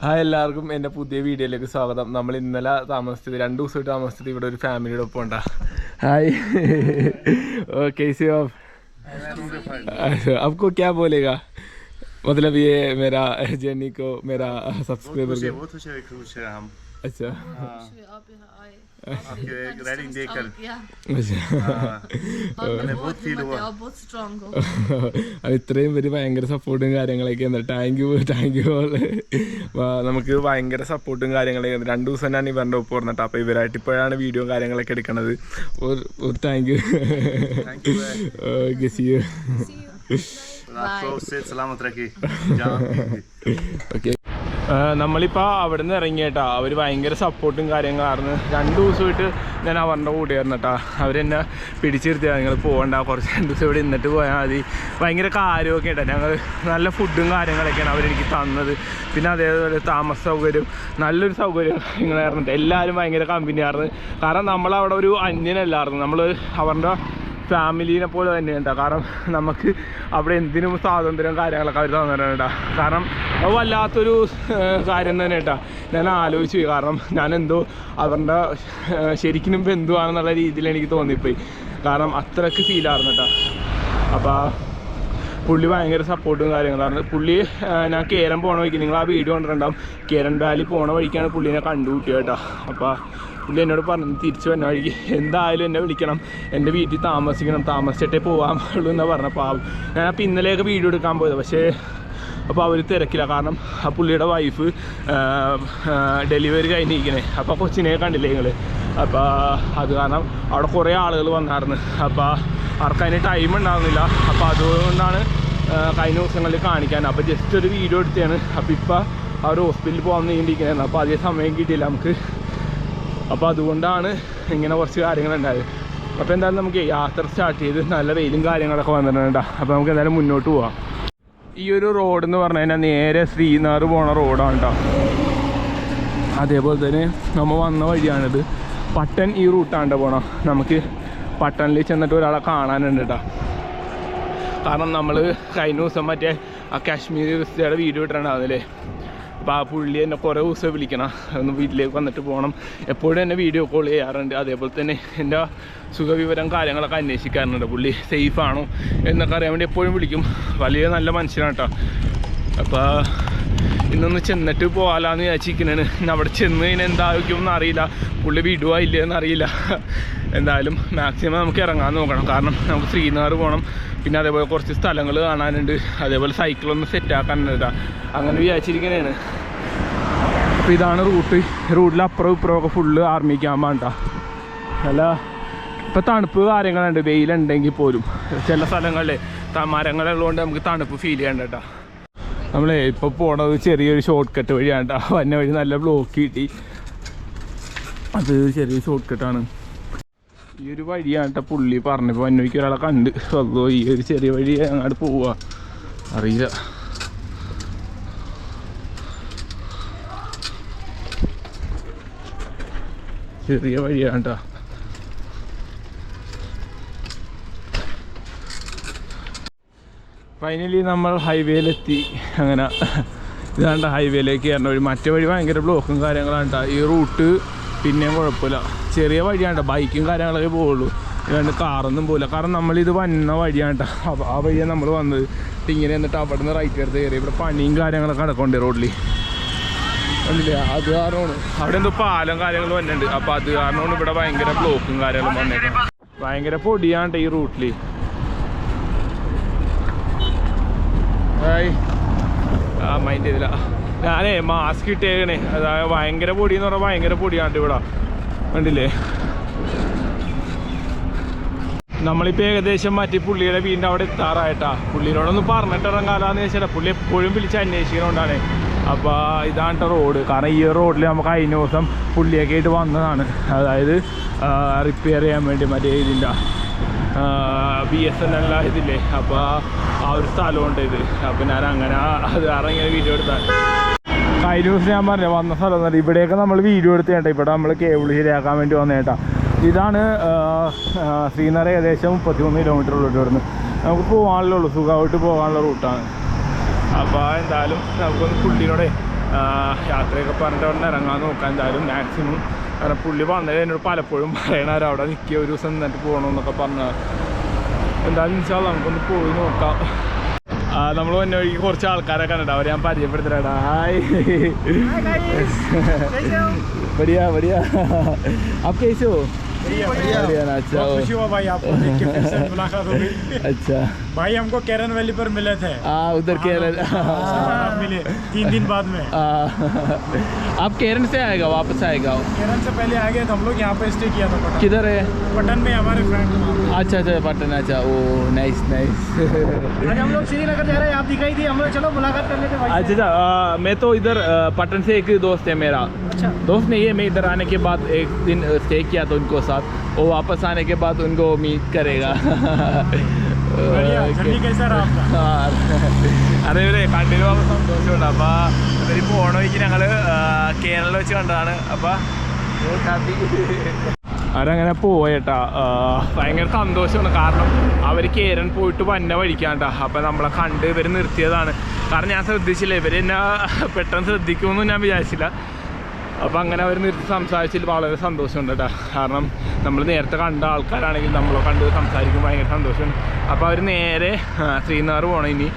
Hi എല്ലാവർക്കും എൻ്റെ പുതിയ വീഡിയോയിലേക്ക് സ്വാഗതം നമ്മൾ ഇന്നലെ താമസിച്ചത് രണ്ട് ദിവസമായിട്ട് താമസിച്ചത് ഇവിടെ ഒരു ഫാമിലിയുടെ ഒപ്പം ഉണ്ടാ ഹായ് ഓക്കെ സി आपको क्या बोलेगा मतलब ये मेरा जेनी को मेरा सब्सक्राइबर खुश है बहुत खुश है खुश है हम अच्छा आप यहाँ आए आपके राइडिंग देखकर किया अच्छा और मैंने बहुत feel हिम्मत हुआ। है, आप बहुत स्ट्रांग हो അത് ഇത്രയും പേര് ഭയങ്കര സപ്പോർട്ടും കാര്യങ്ങളൊക്കെ ഉണ്ട് താങ്ക് യു താങ്ക് യു നമുക്ക് ഭയങ്കര സപ്പോർട്ടും കാര്യങ്ങളൊക്കെ ഉണ്ട് രണ്ട് ദിവസം ഞാൻ ഇവരുടെ ഒപ്പം പറഞ്ഞിട്ട് അപ്പോൾ ഇവരായിട്ട് ഇപ്പോഴാണ് വീഡിയോ കാര്യങ്ങളൊക്കെ എടുക്കണത് ഒരു ഒരു താങ്ക് യു ഗസി आपको से सलामत रखे जहाँ भी ഓക്കെ നമ്മളിപ്പോൾ അവിടെ നിന്ന് ഇറങ്ങിയേട്ടാ. അവർ ഭയങ്കര സപ്പോർട്ടും കാര്യങ്ങളായിരുന്നു. രണ്ട് ദിവസമായിട്ട് ഞാൻ അവരുടെ കൂടെയായിരുന്നു കേട്ടോ അവരെന്നെ പിടിച്ചിരുത്തിയാ. നിങ്ങൾ പോകണ്ട കുറച്ച് രണ്ട് ദിവസം ഇവിടെ ഇന്നിട്ട് പോയാൽ മതി. ഭയങ്കര കാര്യമൊക്കെ ഉണ്ടായി ഞങ്ങൾ നല്ല ഫുഡും കാര്യങ്ങളൊക്കെയാണ് അവരെനിക്ക് തന്നത്. പിന്നെ അതേപോലെ താമസ സൗകര്യം നല്ലൊരു സൗകര്യം നിങ്ങളായിരുന്നു എല്ലാവരും ഭയങ്കര കമ്പനിയായിരുന്നു കാരണം നമ്മളവിടെ ഒരു അന്യനല്ലായിരുന്നു. നമ്മൾ അവരുടെ ഫാമിലീനെ പോലെ തന്നെ ഉണ്ടാവും കാരണം നമുക്ക് അവിടെ എന്തിനും സ്വാതന്ത്ര്യം കാര്യങ്ങളൊക്കെ അവർ തന്നിട്ടുണ്ട് കാരണം അത് വല്ലാത്തൊരു കാര്യം തന്നെ കേട്ടോ. ഞാൻ ആലോചിച്ചു. കാരണം ഞാൻ എന്തോ അവരുടെ ശരിക്കും ബന്ധുവാണെന്നുള്ള രീതിയിൽ എനിക്ക് തോന്നിപ്പോയി. കാരണം അത്രയ്ക്ക് ഫീലായിരുന്നു കേട്ടോ. അപ്പോൾ പുള്ളി ഭയങ്കര സപ്പോർട്ടും കാര്യങ്ങളാണ് പുള്ളി ഞാൻ കേരൻ പോണ വഴിക്ക് നിങ്ങൾ ആ വീഡിയോ കണ്ടിട്ടുണ്ടാവും. കേരൻ വാലി പോണ വഴിക്കാണ് പുള്ളിനെ കണ്ടുകൂട്ടിയത് കേട്ടോ. അപ്പോൾ പുള്ളി എന്നോട് പറഞ്ഞു തിരിച്ചു വന്ന വഴിക്ക് എന്തായാലും എന്നെ വിളിക്കണം. എന്റെ വീട്ടിൽ താമസിക്കണം. താമസിച്ചിട്ടേ പോകാൻ പാടുള്ളൂ എന്നാണ് പറഞ്ഞപ്പോൾ ഞാൻ അപ്പോൾ ഇന്നലെയൊക്കെ വീഡിയോ എടുക്കാൻ പോയത്. പക്ഷേ അപ്പോൾ അവർ തിരക്കില്ല കാരണം ആ പുള്ളിയുടെ വൈഫ് ഡെലിവറി കഴിഞ്ഞിരിക്കണേ. അപ്പോൾ കൊച്ചിനെ കണ്ടില്ലേ നിങ്ങൾ അപ്പോൾ അത് കാരണം അവിടെ കുറേ ആളുകൾ വന്നായിരുന്നു. അപ്പോൾ അവർക്ക് അതിന് ടൈം ഉണ്ടാകുന്നില്ല അപ്പോൾ അതുകൊണ്ടാണ് കഴിഞ്ഞ ദിവസങ്ങളിൽ കാണിക്കാൻ. അപ്പോൾ ജസ്റ്റ് ഒരു വീഡിയോ എടുത്തതാണ്. അപ്പോൾ ഇപ്പോൾ അവർ ഹോസ്പിറ്റലിൽ പോകാൻ നീണ്ടിരിക്കുന്നത് അപ്പോൾ അതേ സമയം കിട്ടിയില്ല. നമുക്ക് അപ്പോൾ അതുകൊണ്ടാണ് ഇങ്ങനെ കുറച്ച് കാര്യങ്ങളുണ്ടായത്. അപ്പോൾ എന്തായാലും നമുക്ക് യാത്ര സ്റ്റാർട്ട് ചെയ്ത് നല്ല വെയിലും കാര്യങ്ങളൊക്കെ വന്നിട്ടുണ്ട് അപ്പോൾ നമുക്ക് എന്തായാലും മുന്നോട്ട് പോവാം. ഈ ഒരു റോഡ് എന്ന് പറഞ്ഞു കഴിഞ്ഞാൽ നേരെ ശ്രീനാർ പോണ റോഡാണ് കേട്ടോ. അതേപോലെ തന്നെ നമ്മൾ വന്ന വഴിയാണിത്. പട്ടൻ ഈ റൂട്ടാണ് പോണം. നമുക്ക് പട്ടണിൽ ചെന്നിട്ട് ഒരാളെ കാണാനുണ്ട് കേട്ടോ. കാരണം നമ്മൾ കഴിഞ്ഞ ദിവസം മറ്റേ ആ കാശ്മീർ വിസ്തയുടെ വീഡിയോ ഇട്ടിട്ടുണ്ടാവുന്നില്ലേ അപ്പോൾ ആ പുള്ളി എന്നെ കുറേ ദിവസം വിളിക്കണം. ഒന്ന് വീട്ടിലേക്ക് വന്നിട്ട് പോകണം എപ്പോഴും എന്നെ വീഡിയോ കോൾ ചെയ്യാറുണ്ട്. അതേപോലെ തന്നെ എന്റെ സുഖവിവരം കാര്യങ്ങളൊക്കെ അന്വേഷിക്കാറുണ്ട്. പുള്ളി സേഫാണോ എന്നൊക്കെ അറിയാൻ വേണ്ടി എപ്പോഴും വിളിക്കും. വലിയ നല്ല മനുഷ്യനാണ് കേട്ടോ അപ്പോൾ ഇന്നൊന്ന് ചെന്നിട്ട് പോകാലാന്ന് വിചാരിച്ചിരിക്കുന്നതാണ് അവിടെ ചെന്ന് കഴിഞ്ഞാൽ എന്തായിരിക്കുമെന്ന് അറിയില്ല. പുള്ളി വിടുവാ ഇല്ലയെന്ന് അറിയില്ല. എന്തായാലും മാക്സിമം നമുക്ക് ഇറങ്ങാൻ നോക്കണം. കാരണം നമുക്ക് ശ്രീനഗർ പോകണം പിന്നെ അതേപോലെ കുറച്ച് സ്ഥലങ്ങൾ കാണാനുണ്ട്. അതേപോലെ സൈക്കിളൊന്ന് സെറ്റ് ആക്കാനുണ്ട്. കേട്ടോ അങ്ങനെ വിചാരിച്ചിരിക്കുന്നതാണ് അപ്പോൾ ഇതാണ് റൂട്ട് റൂട്ടിൽ അപ്പുറം ഇപ്പുറമൊക്കെ ഫുള്ള് ആർമി ക്യാമ്പാണ് കേട്ടോ നല്ല ഇപ്പോൾ തണുപ്പ് കാര്യങ്ങളുണ്ട്. വെയിലുണ്ടെങ്കിൽ പോലും. ചില സ്ഥലങ്ങളിൽ മരങ്ങളുള്ളതുകൊണ്ട് നമുക്ക് തണുപ്പ് ഫീൽ ചെയ്യണ്ട കേട്ടോ നമ്മളെ ഇപ്പോൾ പോണത് ചെറിയൊരു ഷോർട്ട് കട്ട് വഴിയാണ്. വന്ന വഴി നല്ല ബ്ലോക്ക് കിട്ടി. അത് ചെറിയ ഷോർട്ട് കട്ടാണ് ഈ ഒരു വഴിയാണ് കേട്ടോ പുള്ളി പറഞ്ഞപ്പോൾ വഴിക്ക് ഒരാളെ കണ്ട്. അതോ ഈ ഒരു ചെറിയ വഴി അങ്ങോട്ട് പോവുക അറിയില്ല. ചെറിയ വഴിയാണ് കേട്ടോ ഫൈനലി നമ്മൾ ഹൈവേയിലെത്തി അങ്ങനെ ഇതാണ്ട് ഹൈവേയിലേക്ക് കയറേണ്ട വഴി. മറ്റേ വഴി ഭയങ്കര ബ്ലോക്കും കാര്യങ്ങളാണ് കേട്ടോ ഈ റൂട്ട് പിന്നെയും കുഴപ്പമില്ല. ചെറിയ വഴിയാണ് ബൈക്കും കാര്യങ്ങളൊക്കെ പോവുള്ളൂ. ഇതാണ്ട് കാറൊന്നും പോകില്ല കാരണം നമ്മളിത് വന്ന വഴിയാണ് കേട്ടോ അപ്പോൾ ആ വഴിയാണ് നമ്മൾ വന്നത്. ഇങ്ങനെ എന്നിട്ട് അവിടെ നിന്ന് റൈറ്റ് എടുത്ത് കയറി. ഇവിടെ പണിയും കാര്യങ്ങളൊക്കെ നടക്കുന്നുണ്ട് റോഡിൽ അല്ലേ അത് കാരണമാണ്. അവിടെ എന്തോ പാലം കാര്യങ്ങളും വന്നിട്ടുണ്ട്. അപ്പോൾ അത് കാരണമാണ് ഇവിടെ ഭയങ്കര ബ്ലോക്കും കാര്യങ്ങളും വന്നേക്കാം ഭയങ്കര പൊടിയാണ് ഈ റൂട്ടിൽ ഹായ് ആ മൈൻഡ് ചെയ്തില്ല. ഞാനേ മാസ്ക് ഇട്ടേക്കണേ. അതായത് ഭയങ്കര പൊടി എന്ന് പറഞ്ഞാൽ ഭയങ്കര പൊടിയാണ് ഇവിടെ. കണ്ടില്ലേ? നമ്മളിപ്പോൾ ഏകദേശം മറ്റേ പുള്ളിയുടെ വീടിന്റെ അവിടെ എത്താറായിട്ടാ. പുള്ളിനോടൊന്ന് പറഞ്ഞിട്ട് ഇറങ്ങാലാന്ന് വെച്ചാൽ പുള്ളി എപ്പോഴും വിളിച്ച് അന്വേഷിക്കുന്നതുകൊണ്ടാണ് അപ്പോൾ ഇതാണ് റോഡ് കാരണം ഈ റോഡിൽ നമുക്ക് കഴിഞ്ഞ ദിവസം പുള്ളിയൊക്കെ ആയിട്ട് വന്നതാണ്. അതായത് റിപ്പയർ ചെയ്യാൻ വേണ്ടി മറ്റേ ഇതിന്റെ ബി എസ് എൻ എല്ലാം ഇതില്ലേ? അപ്പോൾ ആ ഒരു സ്ഥലമുണ്ട് ഇത്. അപ്പൊ ഞാൻ അങ്ങനെ അത് കാരണം ഇങ്ങനെ വീഡിയോ എടുത്താൽ കഴിഞ്ഞ ദിവസം ഞാൻ പറഞ്ഞു വന്ന സ്ഥലം എന്ന് പറഞ്ഞാൽ ഇവിടെയൊക്കെ നമ്മൾ വീഡിയോ എടുത്ത് കേട്ടോ. ഇവിടെ നമ്മൾ കേബിൾ ശരിയാക്കാൻ വേണ്ടി വന്ന കേട്ടോ. ഇതാണ് ശ്രീനഗർ ഏകദേശം മുപ്പത്തിമൂന്ന് കിലോമീറ്റർ ഉള്ളൂ ഇവിടുന്ന്. നമുക്ക് പോകാനുള്ള ഉള്ളൂ. സുഖമായിട്ട് പോകാനുള്ള റൂട്ടാണ് അപ്പോൾ എന്തായാലും നമുക്കൊന്ന് പുള്ളിയോടെ യാത്രയൊക്കെ പറഞ്ഞിട്ട് അവിടെ ഇറങ്ങാൻ നോക്കാം. എന്തായാലും മാക്സിമം കാരണം പുള്ളി വന്നത് എന്നോട് പലപ്പോഴും പറയണവർ അവിടെ നിൽക്കിയ ഒരു ദിവസം എന്നിട്ട് പോകണമെന്നൊക്കെ പറഞ്ഞു. എന്താണെന്ന് വെച്ചാൽ നമുക്കൊന്ന് പോയി നോക്കാം. നമ്മൾ വന്നെ ഒഴുകി കുറച്ച് ആൾക്കാരെ കണ്ടിട്ട് അവർ ഞാൻ പരിചയപ്പെടുത്തലടാ. ഹായ്. ബടിയാ അപ്പേശോ बढ़िया अच्छा बहुत खुशी हुआ भाई आपको देख के फिर से मुलाकात हो गई अच्छा भाई हमको केरन वैली पर मिले थे हाँ उधर आप मिले तीन दिन बाद में आप केरल से आएगा वापस आएगा केरन से पहले आ गए तो हम लोग यहाँ पे स्टे किया था पटन किधर है पटन में हमारे फ्रेंड अच्छा अच्छा पटना अच्छा ओ नाइस नाइस आज हम लोग श्रीनगर जा रहे हैं आप दिखाई दी हम लोग चलो मुलाकात कर लेते भाई अच्छा अच्छा मैं तो इधर पटन से एक दोस्त है मेरा अच्छा दोस्त नहीं है मैं इधर आने के बाद एक दिन स्टे किया था उनको साथ वो वापस आने के बाद उनको मीट करेगा बढ़िया जर्नी कैसा रहा आपका അതെ ഇവരെ കണ്ടിട്ട് വളരെ സന്തോഷമുണ്ട് അപ്പൊ ഇവര് പോണ വഴിക്ക് ഞങ്ങള് കേരളം വെച്ച് കണ്ടതാണ് അപ്പൊ അവരങ്ങനെ പോയേട്ടാ ആ, ഭയങ്കര സന്തോഷമാണ് കാരണം അവർ കേരൻ പോയിട്ട് വന്ന വഴിക്കാണ്ടാ അപ്പം നമ്മളെ കണ്ട് ഇവർ നിർത്തിയതാണ് കാരണം ഞാൻ ശ്രദ്ധിച്ചില്ല ഇവർ എന്നെ പെട്ടെന്ന് ശ്രദ്ധിക്കുമെന്ന് ഞാൻ വിചാരിച്ചില്ല അപ്പം അങ്ങനെ അവർ നിർത്തി സംസാരിച്ചതിൽ വളരെ സന്തോഷമുണ്ട് കേട്ടോ കാരണം നമ്മൾ നേരത്തെ കണ്ട ആൾക്കാരാണെങ്കിൽ നമ്മളെ കണ്ട് സംസാരിക്കുമ്പോൾ ഭയങ്കര സന്തോഷമുണ്ട്. അപ്പോൾ അവർ നേരെ ശ്രീനഗർ പോകണം ഇനി.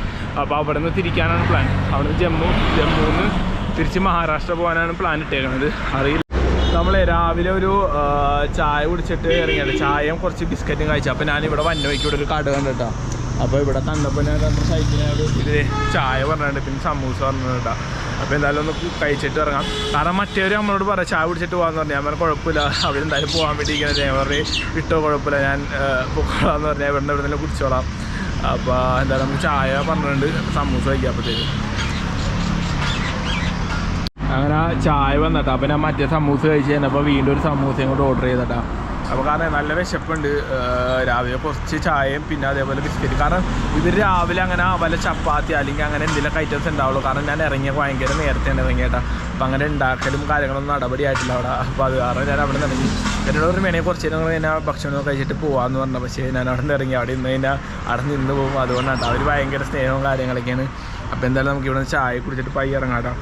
അപ്പോൾ അവിടെ നിന്ന് തിരിക്കാനാണ് പ്ലാൻ അവിടെ നിന്ന് ജമ്മു ജമ്മുവിൽ നിന്ന് തിരിച്ച് മഹാരാഷ്ട്ര പോകാനാണ് പ്ലാൻ ഇട്ടേക്കുന്നത് അറിയില്ല. നമ്മൾ രാവിലെ ഒരു ചായ കുടിച്ചിട്ട് ഇറങ്ങിയത്. ചായയും കുറച്ച് ബിസ്ക്കറ്റും കഴിച്ചു. അപ്പോൾ ഞാനിവിടെ ഇവിടെ വന്ന വഴിക്ക് ഇവിടെ ഒരു കട കണ്ടിട്ടാ. അപ്പോൾ ഇവിടെ കണ്ടപ്പോൾ ഞാൻ നമ്മുടെ സൈക്കിളിനോട് ഇത് ചായ പറഞ്ഞിട്ട് പിന്നെ സമൂസ പറഞ്ഞിട്ട് അപ്പോൾ എന്തായാലും ഒന്ന് കഴിച്ചിട്ട് ഇറങ്ങാം. കാരണം മറ്റേവർ നമ്മളോട് പറയാം ചായ കുടിച്ചിട്ട് പോകാന്ന് പറഞ്ഞു. ഞാൻ പറഞ്ഞു കുഴപ്പമില്ല. അവരെന്തായാലും പോകാൻ വേണ്ടി ഇരിക്കുന്നത് ഞാൻ പറഞ്ഞു വിട്ടോ കുഴപ്പമില്ല. ഞാൻ പൊക്കോളാന്ന് പറഞ്ഞാൽ ഇവിടെ ഇവിടെ തന്നെ കുടിച്ചോളാം. അപ്പോൾ എന്തായാലും നമുക്ക് ചായ പറഞ്ഞിട്ടുണ്ട് സമൂസ കഴിക്കാപ്പോഴത്തേക്ക് അങ്ങനെ ചായ വന്നിട്ടാ അപ്പം ഞാൻ മറ്റേ സമൂസ കഴിച്ച് കഴിഞ്ഞപ്പോൾ വീണ്ടും ഒരു സമൂസയും കൂടെ ഓർഡർ ചെയ്തിട്ടാ അപ്പോൾ കാരണം നല്ല വിശപ്പുണ്ട്. രാവിലെ കുറച്ച് ചായയും പിന്നെ അതേപോലെ ബിസ്ക്കറ്റ്. കാരണം ഇവർ രാവിലെ അങ്ങനെ വല്ല ചപ്പാത്തി അല്ലെങ്കിൽ അങ്ങനെ എന്തെങ്കിലും ഐറ്റംസ് ഉണ്ടാവുള്ളൂ. കാരണം ഞാൻ ഇറങ്ങിയ ഭയങ്കര നേരത്തെയാണ് ഇറങ്ങിയേട്ടാ അപ്പം അങ്ങനെ ഉണ്ടാക്കലും കാര്യങ്ങളൊന്നും നടപടിയായിട്ടില്ല അവിടെ. അപ്പോൾ അത് കാരണം ഞാൻ അവിടെ നിന്ന് ഇറങ്ങി. എന്നോട് ഒരു വേണമെങ്കിൽ കുറച്ച് കൂടെ ഞാൻ ഭക്ഷണം കഴിച്ചിട്ട് പോകാമെന്ന് പറഞ്ഞു. പക്ഷേ ഞാൻ അവിടെ നിന്ന് ഇറങ്ങി. അവിടെ നിന്ന് കഴിഞ്ഞാൽ അവിടെ നിന്ന് പോകും. അതുകൊണ്ടാണ് അവർ ഭയങ്കര സ്നേഹവും കാര്യങ്ങളൊക്കെയാണ്. അപ്പോൾ എന്തായാലും നമുക്ക് ഇവിടെ ചായ കുടിച്ചിട്ട് പയ്യ ഇറങ്ങാട്ടോ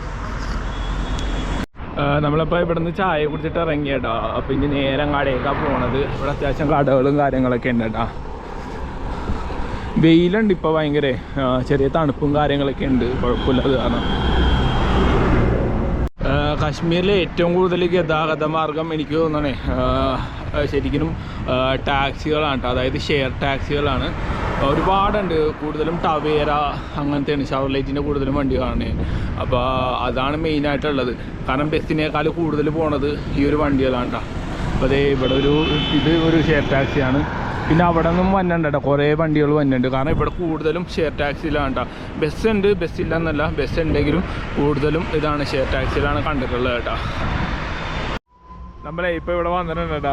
നമ്മളിപ്പോൾ ഇവിടെ നിന്ന് ചായ കുടിച്ചിട്ട് ഇറങ്ങിയട്ടാ അപ്പം ഇനി നേരം കടയേക്കാണ് പോണത്. ഇവിടെ അത്യാവശ്യം കടകളും കാര്യങ്ങളൊക്കെ ഉണ്ട് കേട്ടോ വെയിലുണ്ട് ഇപ്പോൾ ഭയങ്കര. ചെറിയ തണുപ്പും കാര്യങ്ങളൊക്കെ ഉണ്ട്. കുഴപ്പമില്ലാതെ കാരണം. കാശ്മീരിലെ ഏറ്റവും കൂടുതൽ ഗതാഗത മാർഗം എനിക്ക് തോന്നണേ ശരിക്കും ടാക്സികളാണ് കേട്ടോ അതായത് ഷെയർ ടാക്സികളാണ്. ഒരുപാടുണ്ട്. കൂടുതലും ടവേര അങ്ങനത്തെയാണ്. ഷവർലൈറ്റിന്റെ കൂടുതലും വണ്ടി കാണുന്നത് അപ്പോൾ അതാണ് മെയിനായിട്ടുള്ളത് കാരണം ബസ്സിനേക്കാൾ കൂടുതൽ പോണത് ഈ ഒരു വണ്ടികളാണ് കേട്ടോ അപ്പോൾ അതേ ഇവിടെ ഒരു ഇത് ഒരു ഷെയർ ടാക്സിയാണ് പിന്നെ അവിടെ നിന്നും വന്നിട്ടുണ്ട് കേട്ടോ കുറേ വണ്ടികൾ വന്നിട്ടുണ്ട്. കാരണം ഇവിടെ കൂടുതലും ഷെയർ ടാക്സിയിലാണ് കേട്ടോ ബസ് ഉണ്ട് ബസ്സില്ല എന്നല്ല ബസ് ഉണ്ടെങ്കിലും കൂടുതലും ഇതാണ് ഷെയർ ടാക്സിയിലാണ് കണ്ടിട്ടുള്ളത് കേട്ടോ നമ്മളെ ഇപ്പൊ ഇവിടെ വന്നിട്ടുണ്ട്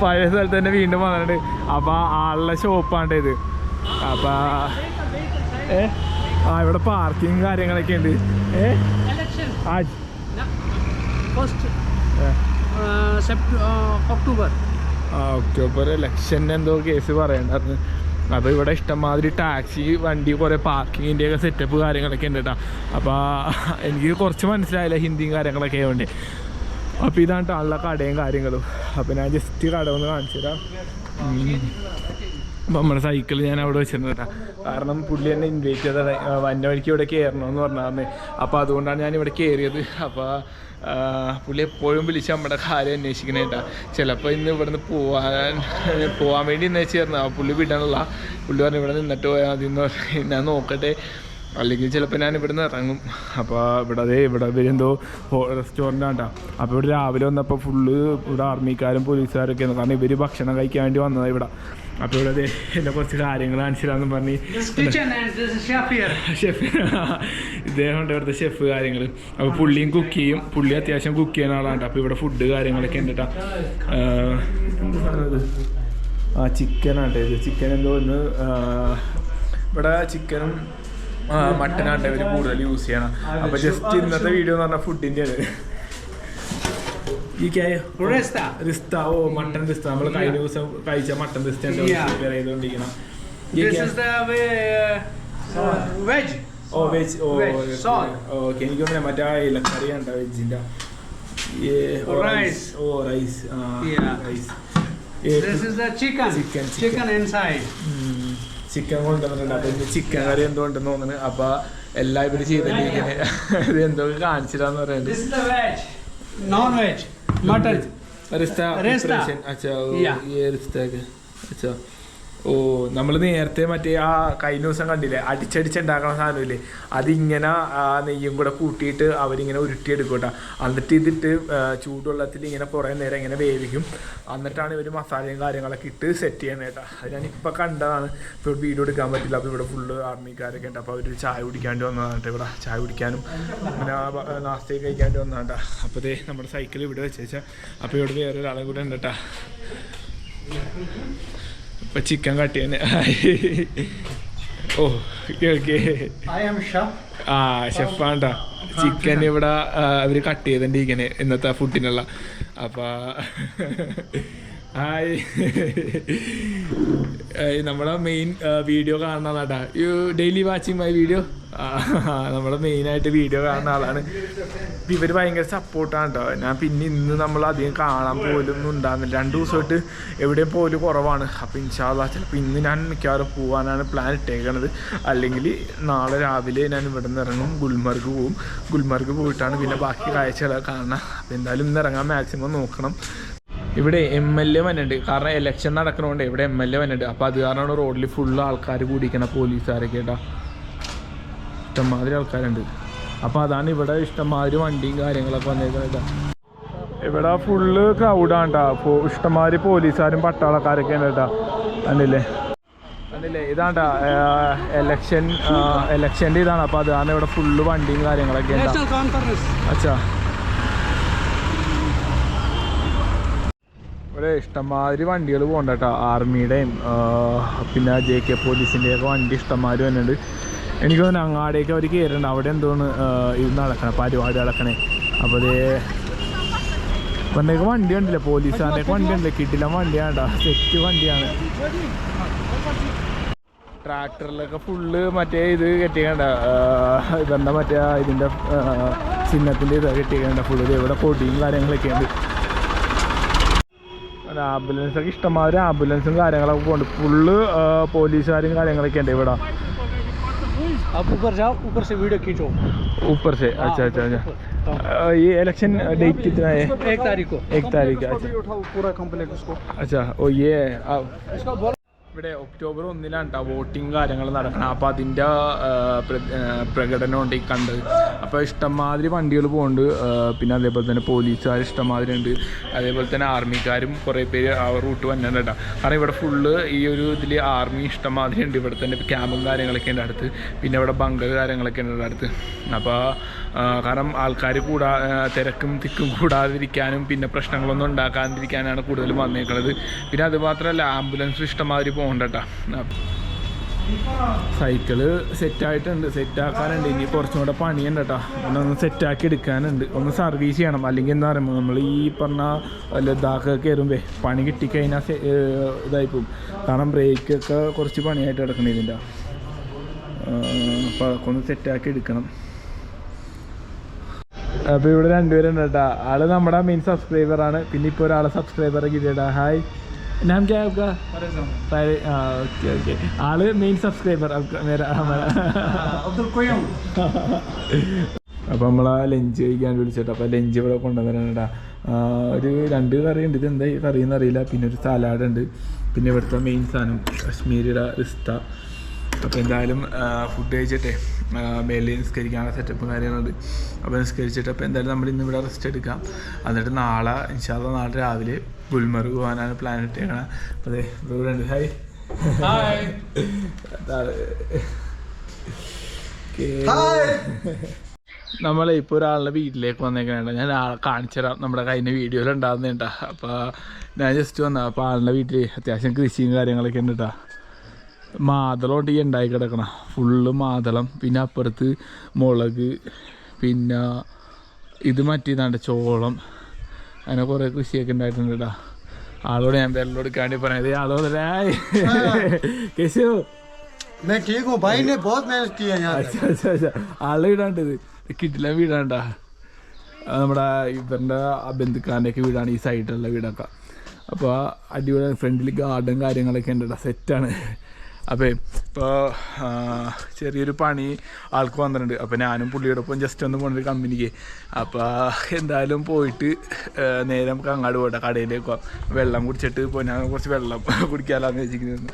പഴയ സ്ഥലത്ത് തന്നെ വീണ്ടും വന്നിട്ടുണ്ട്. അപ്പൊ ആളുടെ ഷോപ്പാണ്ട് ഇത്. അപ്പൊ ഏ? ആ ഇവിടെ പാർക്കിങ് കാര്യങ്ങളൊക്കെ ഉണ്ട്. ഏ? ആ. ആ ഒക്ടോബർ ഇലക്ഷൻ എന്തോ കേസ് പറയണ്ടായിരുന്നു. അപ്പോൾ ഇവിടെ ഇഷ്ടംമാതിരി ടാക്സി വണ്ടി കുറേ പാർക്കിങ്ങിന്റെ ഒക്കെ സെറ്റപ്പ് കാര്യങ്ങളൊക്കെ ഉണ്ട് കേട്ടോ അപ്പോൾ എനിക്ക് കുറച്ച് മനസ്സിലായില്ല ഹിന്ദിയും കാര്യങ്ങളൊക്കെ ആയതുകൊണ്ട് അപ്പോൾ ഇതാണ് ഉള്ള കടയും കാര്യങ്ങളും. അപ്പോൾ ഞാൻ ജസ്റ്റ് കട ഒന്ന് കാണിച്ചു തരാം. നമ്മുടെ സൈക്കിൾ ഞാൻ അവിടെ വെച്ചിരുന്നില്ല കാരണം പുള്ളി എന്നെ ഇൻവൈറ്റ് ചെയ്ത വന്ന വഴിക്ക് ഇവിടെ കയറണമെന്ന് പറഞ്ഞാൽ അപ്പോൾ അതുകൊണ്ടാണ് ഞാൻ ഇവിടെ കയറിയത് അപ്പോൾ ആ, പുള്ളി എപ്പോഴും വിളിച്ച് നമ്മുടെ കാര്യം അന്വേഷിക്കണേ കേട്ടാ ചിലപ്പോൾ ഇന്ന് ഇവിടുന്ന് പോവാൻ പോകാൻ വേണ്ടി വെച്ചായിരുന്നു ആ പുള്ളി വിടണില്ല പുള്ളി പറഞ്ഞു ഇവിടെ നിന്നിട്ട് പോയാൽ മതി എന്ന് പറഞ്ഞു. ഞാൻ നോക്കട്ടെ. അല്ലെങ്കിൽ ചിലപ്പോൾ ഞാൻ ഇവിടുന്ന് ഇറങ്ങും. അപ്പോൾ ഇവിടെ അതേ ഇവിടെ ഇവരെന്തോ റെസ്റ്റോറന്റ് ആണ്ടാ അപ്പോൾ ഇവിടെ രാവിലെ വന്നപ്പോൾ ഫുള്ള് ഇവിടെ ആർമിക്കാരും പോലീസുകാരൊക്കെയാണ് കാരണം ഇവർ ഭക്ഷണം കഴിക്കാൻ വേണ്ടി വന്നതാണ് ഇവിടെ. അപ്പോൾ ഇവിടെ അതേ എന്നെ കുറച്ച് കാര്യങ്ങൾ കാണിച്ചില്ലാന്ന് പറഞ്ഞ് ഷെഫ് ഇദ്ദേഹം ഉണ്ട് ഇവിടുത്തെ ഷെഫ് കാര്യങ്ങൾ അപ്പോൾ പുള്ളിയും കുക്ക് ചെയ്യും. പുള്ളി അത്യാവശ്യം കുക്ക് ചെയ്യുന്ന ആളാണ് അപ്പോൾ ഇവിടെ ഫുഡ് കാര്യങ്ങളൊക്കെ ഉണ്ട് കേട്ടോ. ആ ചിക്കനാണ് ഇത്. ചിക്കൻ എന്തോ ഒന്ന് ഇവിടെ ചിക്കനും മട്ടനാണ് ഇവർ കൂടുതൽ യൂസ് ചെയ്യണം. അപ്പോൾ ജസ്റ്റ് ഇന്നത്തെ വീഡിയോ എന്ന് പറഞ്ഞാൽ ഫുഡിന്റെ ആണ്. റിസ്ത ഓ മട്ടൻ റിസ്ത നമ്മൾ കഴിഞ്ഞ ദിവസം കഴിച്ച മട്ടൻ റിസ്ത ചെയ്തുകൊണ്ടിരിക്കണം ഈ This is the veg. ഓ വെജ് ഓ. ഓക്കെ. എനിക്ക് തോന്നുന്നു മറ്റേ ഇലക്കറി ഉണ്ടോ വെജിന്റെ. ഓ റൈസ് ആ rice This is the chicken. Chicken കൊണ്ടുവന്നിട്ടുണ്ട്. അപ്പൊ ഇനി ചിക്കൻ കറി എന്തോ ഉണ്ടെന്ന് തോന്നുന്നു. അപ്പൊ എല്ലാം ഇവർ ചെയ്തിട്ടിരിക്കുന്നത് ഇത് എന്തോ കാണിച്ചിട്ടാന്ന് പറയുന്നത്. റിസ്ത ഈ റിസ്തക്ക് അച്ഛാ. ഓ നമ്മൾ നേരത്തെ മറ്റേ ആ കഴിഞ്ഞ ദിവസം കണ്ടില്ലേ? അടിച്ചടിച്ചുണ്ടാക്കണ സാധനമില്ലേ? അതിങ്ങനെ ആ നെയ്യും കൂടെ കൂട്ടിയിട്ട് അവരിങ്ങനെ ഉരുട്ടിയെടുക്കും കേട്ടോ എന്നിട്ട് ഇതിട്ട് ചൂടുവെള്ളത്തിൽ ഇങ്ങനെ കുറേ നേരം ഇങ്ങനെ വേവിക്കും. എന്നിട്ടാണ് ഇവർ മസാലയും കാര്യങ്ങളൊക്കെ ഇട്ട് സെറ്റ് ചെയ്യണത് കേട്ടോ അത് ഞാൻ ഇപ്പം കണ്ടതാണ്. ഇപ്പോൾ വീഡിയോ എടുക്കാൻ പറ്റില്ല. അപ്പോൾ ഇവിടെ ഫുള്ള് ആർമിക്കാരൊക്കെ ഉണ്ട്. അപ്പോൾ അവർ ചായ കുടിക്കാണ്ട് വന്നതാണ് ഇവിടെ. ചായ കുടിക്കാനും അങ്ങനെ നാസ്തയൊക്കെ കഴിക്കാണ്ട് വന്നതാണ് കേട്ടോ അപ്പോൾ ദേ നമ്മുടെ സൈക്കിൾ ഇവിടെ വെച്ചേച്ചാൽ അപ്പോൾ ഇവിടെ വേറെ ഒരാളെ കൂടെ ഉണ്ട് കേട്ടോ ഇപ്പൊ ചിക്കൻ കട്ട് ചെയ്യാൻ ഓ ഓക്കെ. ആ ഷെഫാണ്ടാ ചിക്കൻ ഇവിടെ അവർ കട്ട് ഇങ്ങനെ ഇന്നത്തെ ഫുഡിനുള്ള അപ്പൊ. ഹായ് ഏയ് നമ്മളെ മെയിൻ വീഡിയോ കാണുന്നതാണ് you daily watching my video നമ്മുടെ മെയിനായിട്ട് വീഡിയോ കാണുന്ന ആളാണ്. ഇപ്പം ഇവർ ഭയങ്കര സപ്പോർട്ടാണ് കേട്ടോ ഞാൻ പിന്നെ ഇന്ന് നമ്മൾ അധികം കാണാൻ പോലും ഒന്നും ഉണ്ടാകുന്നില്ല രണ്ട് ദിവസമായിട്ട് എവിടെയും പോലും കുറവാണ്. അപ്പോൾ ഇൻഷാല്ല ചിലപ്പോൾ ഇന്ന് ഞാൻ മിക്കവാറും പോകാനാണ് പ്ലാൻ ഇട്ടേക്കണത്. അല്ലെങ്കിൽ നാളെ രാവിലെ ഞാൻ ഇവിടെ നിന്ന് ഇറങ്ങും ഗുൽമർഗ് പോവും. ഗുൽമർഗ് പോയിട്ടാണ് പിന്നെ ബാക്കി കാഴ്ചകളൊക്കെ കാണണം അപ്പോൾ എന്തായാലും ഇന്ന് ഇറങ്ങാൻ മാക്സിമം നോക്കണം. ഇവിടെ എം എൽ എ വന്നിട്ടുണ്ട്. കാരണം ഇലക്ഷൻ നടക്കണോണ്ട് ഇവിടെ എം എൽ എ വന്നിട്ടുണ്ട്. അപ്പോൾ അത് കാരണമാണ് റോഡിൽ ഫുള്ള് ആൾക്കാർ കൂടിക്കണ പോലീസുകാരൊക്കെ കേട്ടാ. ഇഷ്ടംമാതിരി ആൾക്കാരുണ്ട്. അപ്പോൾ അതാണ് ഇവിടെ ഇഷ്ടംമാതിരി വണ്ടിയും കാര്യങ്ങളൊക്കെ വന്നേക്കുന്നത് ഇവിടെ ഫുള്ള് ക്രൗഡാണ് കേട്ടോ ഇഷ്ടംമാതിരി പോലീസുകാരും പട്ടാളക്കാരൊക്കെ ഉണ്ട് കേട്ടോ. കണ്ടില്ലേ? കണ്ടില്ലേ? ഇതാണ്ടാ എലക്ഷൻ എലക്ഷന്റെ ഇതാണ്. അപ്പോൾ അതാണ് ഇവിടെ ഫുള്ള് വണ്ടിയും കാര്യങ്ങളൊക്കെ. അച്ഛാ. ഇവിടെ ഇഷ്ടംമാതിരി വണ്ടികൾ പോകണ്ട കേട്ടോ. ആർമിയുടെയും പിന്നെ ജെ കെ പോലീസിന്റെയൊക്കെ വണ്ടി ഇഷ്ടംമാതിരി വന്നിട്ടുണ്ട്. എനിക്ക് തോന്നുന്നു അങ്ങാടേക്ക് അവർ കയറുന്നുണ്ട്. അവിടെ എന്തോന്ന് ഇത് നടക്കണേ പരിപാടി നടക്കണേ അപ്പോൾ അതേ ഇവരുടെയൊക്കെ വണ്ടി ഉണ്ടല്ലേ പോലീസുകാരുടെയൊക്കെ വണ്ടി ഉണ്ടല്ലേ കിട്ടില്ല വണ്ടിയാണ് സെറ്റ് വണ്ടിയാണ്. ട്രാക്ടറിലൊക്കെ ഫുള്ള് മറ്റേ ഇത് കെട്ടിക്കണ്ട ഇവരുടെ മറ്റേ ഇതിന്റെ ചിഹ്നത്തിന്റെ ഇത് കെട്ടിക്കണ്ട ഫുള്ള് ഇവിടെ കൊടിയും കാര്യങ്ങളൊക്കെ ഉണ്ട്. ആംബുലൻസൊക്കെ ഇഷ്ടംമാതിരി ആംബുലൻസും കാര്യങ്ങളൊക്കെ പോകുന്നുണ്ട് ഫുള്ള് പോലീസുകാരും കാര്യങ്ങളൊക്കെ ഉണ്ട് ഇവിടെ. आप ऊपर जाओ ऊपर से वीडियो खींचो। ऊपर से? अच्छा अच्छा अच्छा। ये इलेक्शन डेट कितना है? एक तारीख को। एक तारीख का अच्छा। और पूरा कम्प्लेक्स उसको। अच्छा ओ ये है ഇവിടെ ഒക്ടോബർ ഒന്നിലാണ് കേട്ടോ വോട്ടിങ് കാര്യങ്ങൾ നടക്കണം. അപ്പോൾ പ്രകടനം ഉണ്ട് ഈ കണ്ടത് അപ്പോൾ ഇഷ്ടംമാതിരി വണ്ടികൾ പോകുന്നുണ്ട് പിന്നെ അതേപോലെ തന്നെ പോലീസുകാർ ഇഷ്ടംമാതിരി ഉണ്ട് അതേപോലെ തന്നെ ആർമിക്കാരും കുറേ പേര് ആ റൂട്ട് വന്നിട്ടുണ്ട് കേട്ടോ കാരണം ഇവിടെ ഫുള്ള് ഈ ഒരു ഇതിൽ ആർമി ഇഷ്ടംമാതിരി ഉണ്ട് ഇവിടെ തന്നെ ക്യാമ്പും കാര്യങ്ങളൊക്കെ ഉണ്ട് അടുത്ത്. പിന്നെ ഇവിടെ ബങ്കർ കാര്യങ്ങളൊക്കെ ഉണ്ട് അടുത്ത്. അപ്പോൾ കാരണം ആൾക്കാർ കൂടാ തിരക്കും തിക്കും കൂടാതിരിക്കാനും പിന്നെ പ്രശ്നങ്ങളൊന്നും ഉണ്ടാക്കാതിരിക്കാനാണ് കൂടുതലും വന്നേക്കുന്നത് പിന്നെ അതുമാത്രമല്ല ആംബുലൻസ് ഇഷ്ടംമാതിരി പോകണ്ടട്ടാ. സൈക്കിൾ സെറ്റായിട്ടുണ്ട് സെറ്റാക്കാനുണ്ട്. ഇനി കുറച്ചും കൂടെ പണിയുണ്ട് കേട്ടോ ഒന്ന് സെറ്റാക്കി എടുക്കാനുണ്ട്. ഒന്ന് സർവീസ് ചെയ്യണം. അല്ലെങ്കിൽ എന്താ പറയുമ്പോൾ നമ്മൾ ഈ പറഞ്ഞ ലഡാക്ക് കയറുമ്പേ പണി കിട്ടിക്കഴിഞ്ഞാൽ ഇതായിപ്പോവും. കാരണം ബ്രേക്കൊക്കെ കുറച്ച് പണിയായിട്ട് കിടക്കണം ഇതിന്റെ. ഒന്ന് സെറ്റാക്കി എടുക്കണം. അപ്പോൾ ഇവിടെ രണ്ടുപേരും ഉണ്ട് ആൾ നമ്മുടെ മെയിൻ സബ്സ്ക്രൈബർ ആണ്. പിന്നെ ഇപ്പൊ ഒരാളെ സബ്സ്ക്രൈബർ കിട്ടിയിട്ടാ ഹായ് ഞാൻ ക്യാ ആ okay okay all main subscriber അപ്പോൾ നമ്മളെ ലഞ്ച് കഴിക്കാൻ വിളിച്ചിട്ട് അപ്പോൾ ലഞ്ച് ഇവിടെ കൊണ്ടുവന്നിട്ടാ ഒരു രണ്ട് കറി ഉണ്ട്. ഇത് എന്താ കറി എന്നറിയില്ല പിന്നെ ഒരു സലാഡ് ഉണ്ട്. പിന്നെ ഇവിടുത്തെ മെയിൻ സാധനം കശ്മീരിയുടെ റിസ്ത അപ്പൊ എന്തായാലും ഫുഡ് കഴിച്ചിട്ടേ മേലിൽ നിസ്കരിക്കാനുള്ള സെറ്റപ്പ് കാര്യങ്ങളുണ്ട് അപ്പോൾ നിസ്കരിച്ചിട്ട് അപ്പോൾ എന്തായാലും നമ്മൾ ഇന്ന് ഇവിടെ റെസ്റ്റ് എടുക്കാം. എന്നിട്ട് നാളെ ഇൻഷാല്ല നാളെ രാവിലെ ഗുൽമർഗ് പോകാനാണ് പ്ലാൻ ഇട്ടേക്കണത് അപ്പോൾ അതെ ഇവിടെ ഉണ്ട്. ഹായ് നമ്മളെ ഇപ്പോൾ ഒരാളുടെ വീട്ടിലേക്ക് വന്നേക്കണേണ്ട ഞാൻ ആളെ കാണിച്ചുതരാം നമ്മുടെ കഴിഞ്ഞ വീഡിയോയിൽ ഉണ്ടാകുന്നേട്ടാ അപ്പോൾ ഞാൻ ജസ്റ്റ് വന്ന അപ്പോൾ ആളുടെ വീട്ടിൽ അത്യാവശ്യം കൃഷിയും കാര്യങ്ങളൊക്കെ ഉണ്ട് കേട്ടോ മാതളം കൊണ്ട് ഈ ഉണ്ടായി കിടക്കണം ഫുള്ള് മാതളം പിന്നെ അപ്പുറത്ത് മുളക് പിന്നെ ഇത് മറ്റേതാണ്ട് ചോളം അങ്ങനെ കുറേ കൃഷിയൊക്കെ ഉണ്ടായിട്ടുണ്ട് കേട്ടോ ആളോട് ഞാൻ വെള്ളം എടുക്കാണ്ട് പറഞ്ഞത് ആളോട് കേശു मैं ठीक हूँ भाई ने बहुत मेहनत की है यहाँ तक। അച്ഛാ, അച്ഛാ, അച്ഛാ. ആളുടെ വീടാണ്ട് ഇത് കിട്ടില്ല വീടാണ്ടാ ആ, നമ്മുടെ ഇവരുടെ ബന്ധുക്കാരൻ്റെ ഒക്കെ വീടാണ് ഈ സൈഡിലുള്ള വീടൊക്കെ അപ്പോൾ അടിപൊളി ഫ്രണ്ടിൽ ഗാർഡൻ കാര്യങ്ങളൊക്കെ ഉണ്ട് സെറ്റാണ് അപ്പോൾ ഇപ്പോൾ ചെറിയൊരു പണി ആൾക്ക് വന്നിട്ടുണ്ട്. അപ്പോൾ ഞാനും പുള്ളിയോടൊപ്പം ജസ്റ്റ് ഒന്ന് പോണൊരു കമ്പനിക്ക് അപ്പോൾ എന്തായാലും പോയിട്ട് നേരം അങ്ങോട്ട് പോട്ടെ കടയിലേക്ക് പോകാം വെള്ളം കുടിച്ചിട്ട് ഇപ്പോൾ ഞാൻ കുറച്ച് വെള്ളം കുടിക്കാമെന്ന് വെച്ചിരിക്കുന്നു